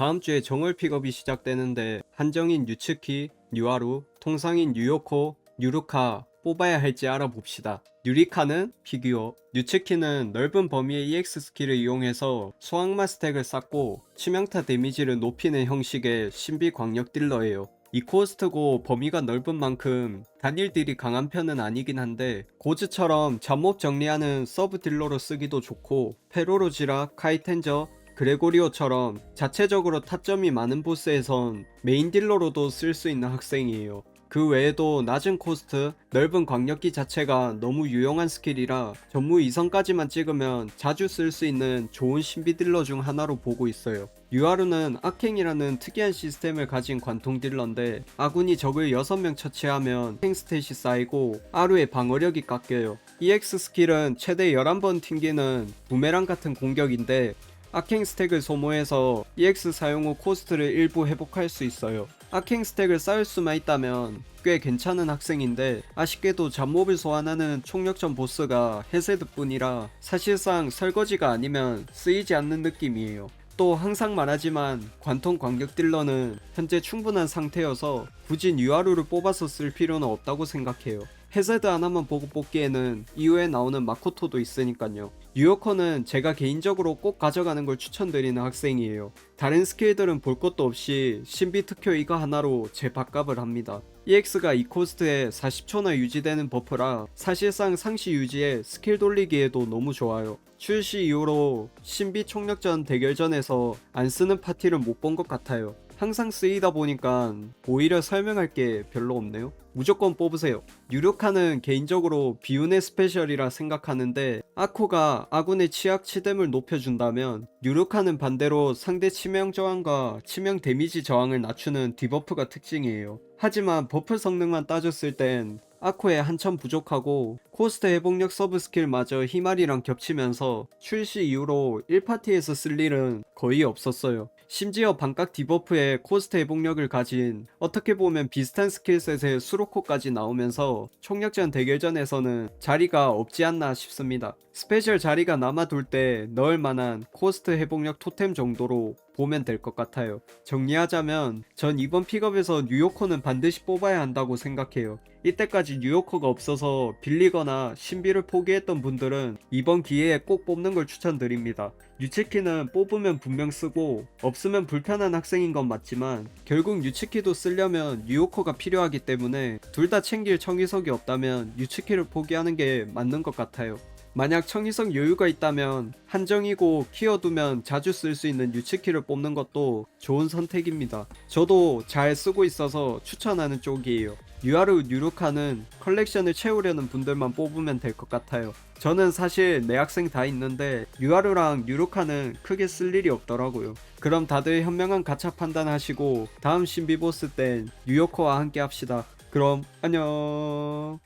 다음 주에 정월 픽업이 시작되는데 한정인 유츠키, 뉴하루, 통상인 뉴요코, 뉴루카 뽑아야 할지 알아봅시다. 뉴리카는 피규어, 뉴츠키는 넓은 범위의 EX 스킬을 이용해서 소악마 스택을 쌓고 치명타 데미지를 높이는 형식의 신비 광역 딜러예요. 이 코스트고 범위가 넓은 만큼 단일 딜이 강한 편은 아니긴 한데 고즈처럼 잡몹 정리하는 서브 딜러로 쓰기도 좋고 페로로지라, 카이텐저, 그레고리오처럼 자체적으로 타점이 많은 보스에선 메인 딜러로도 쓸 수 있는 학생이에요. 그 외에도 낮은 코스트, 넓은 광역기 자체가 너무 유용한 스킬이라 전무 2성까지만 찍으면 자주 쓸 수 있는 좋은 신비 딜러 중 하나로 보고 있어요. 유아루는 악행이라는 특이한 시스템을 가진 관통 딜러인데 아군이 적을 6명 처치하면 행 스탯이 쌓이고 아루의 방어력이 깎여요. EX 스킬은 최대 11번 튕기는 부메랑 같은 공격인데 아킹 스택을 소모해서 EX 사용 후 코스트를 일부 회복할 수 있어요. 아킹 스택을 쌓을 수만 있다면 꽤 괜찮은 학생인데 아쉽게도 잡몹을 소환하는 총력전 보스가 헤세드 뿐이라 사실상 설거지가 아니면 쓰이지 않는 느낌이에요. 또 항상 말하지만 관통 광격 딜러는 현재 충분한 상태여서 굳이 뉴아루를 뽑아서 쓸 필요는 없다고 생각해요. 헤세드 하나만 보고 뽑기에는 이후에 나오는 마코토도 있으니까요. 뉴요커는 제가 개인적으로 꼭 가져가는 걸 추천드리는 학생이에요. 다른 스킬들은 볼 것도 없이 신비 특효 이거 하나로 제 밥값을 합니다. EX가 이 코스트에 40초나 유지되는 버프라 사실상 상시 유지에 스킬 돌리기에도 너무 좋아요. 출시 이후로 신비 총력전 대결전에서 안 쓰는 파티를 못 본 것 같아요. 항상 쓰이다 보니까 오히려 설명할 게 별로 없네요. 무조건 뽑으세요. 유력하는 개인적으로 비운의 스페셜이라 생각하는데 아코가 아군의 치약 치뎀을 높여준다면 유력하는 반대로 상대 치명 저항과 치명 데미지 저항을 낮추는 디버프가 특징이에요. 하지만 버프 성능만 따졌을 땐 아코의 한참 부족하고 코스트 회복력 서브 스킬마저 히말이랑 겹치면서 출시 이후로 1파티에서 쓸 일은 거의 없었어요. 심지어 반각 디버프에 코스트 회복력을 가진 어떻게 보면 비슷한 스킬셋의 수로코까지 나오면서 총력전 대결전에서는 자리가 없지 않나 싶습니다. 스페셜 자리가 남아돌 때 넣을 만한 코스트 회복력 토템 정도로 보면 될 것 같아요. 정리하자면 전 이번 픽업에서 뉴요커는 반드시 뽑아야 한다고 생각해요. 이때까지 뉴요커가 없어서 빌리거나 신비를 포기했던 분들은 이번 기회에 꼭 뽑는 걸 추천드립니다. 유치키는 뽑으면 분명 쓰고 없으면 불편한 학생인 건 맞지만 결국 유치키도 쓰려면 뉴요커가 필요하기 때문에 둘 다 챙길 청이석이 없다면 유치키를 포기하는 게 맞는 것 같아요. 만약 청이석 여유가 있다면 한정이고 키워두면 자주 쓸 수 있는 유치키를 뽑는 것도 좋은 선택입니다. 저도 잘 쓰고 있어서 추천하는 쪽이에요. 유아루 뉴루카는 컬렉션을 채우려는 분들만 뽑으면 될 것 같아요. 저는 사실 내 학생 다 있는데 유아루랑 뉴루카는 크게 쓸 일이 없더라고요. 그럼 다들 현명한 가차 판단하시고 다음 신비 보스 땐 뉴요커와 함께 합시다. 그럼 안녕.